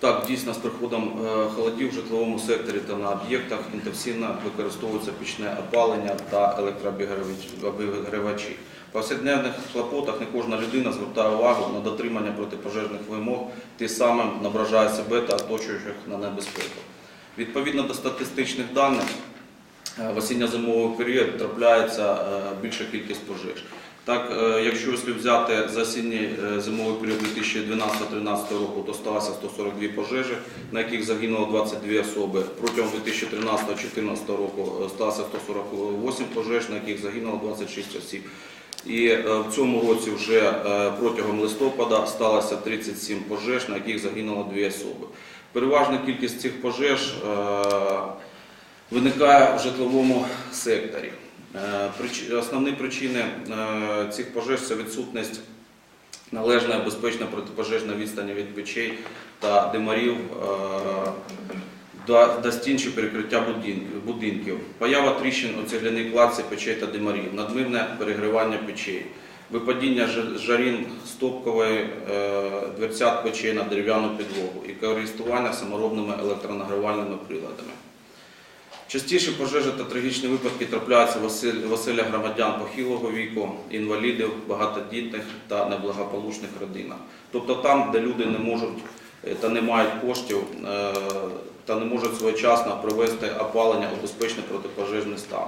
Так, дійсно, з приходом е, холодів в житловому секторі та на об'єктах інтенсивно використовується пічне опалення та електрообігрівачі. В повсякденних клопотах не кожна людина звертає увагу на дотримання протипожежних вимог, тим самим наражає себе та оточуючих на небезпеку. Відповідно до статистичних даних, е, в осінньо-зимовий період трапляється е, більша кількість пожеж. Так, е, якщо взяти за осінній е, зимовий період 2012-2013 року, то сталося 142 пожежі, на яких загинуло 22 особи. Протягом 2013-2014 року е, сталося 148 пожеж, на яких загинуло 26 осіб. І в цьому році вже протягом листопада сталося 37 пожеж, на яких загинуло 2 особи. Переважна кількість цих пожеж виникає в житловому секторі. Е, Основні причини е, цих пожеж це відсутність належної безпечної протипожежної відстані від печей та димарів е, до, перекриття будинків, поява тріщин у цегляній кладці печей та димарів, надмірне перегрівання печей, випадіння жарін стопкової дверцят печей на дерев'яну підлогу і користування саморобними електронагрівальними приладами. Частіше пожежі та трагічні випадки трапляються в осель- громадян похилого віку, інвалідів, багатодітних та неблагополучних родинах. Тобто там, де люди не можуть е, та не мають коштів е, та не можуть своєчасно провести опалення у безпечний протипожежний стан.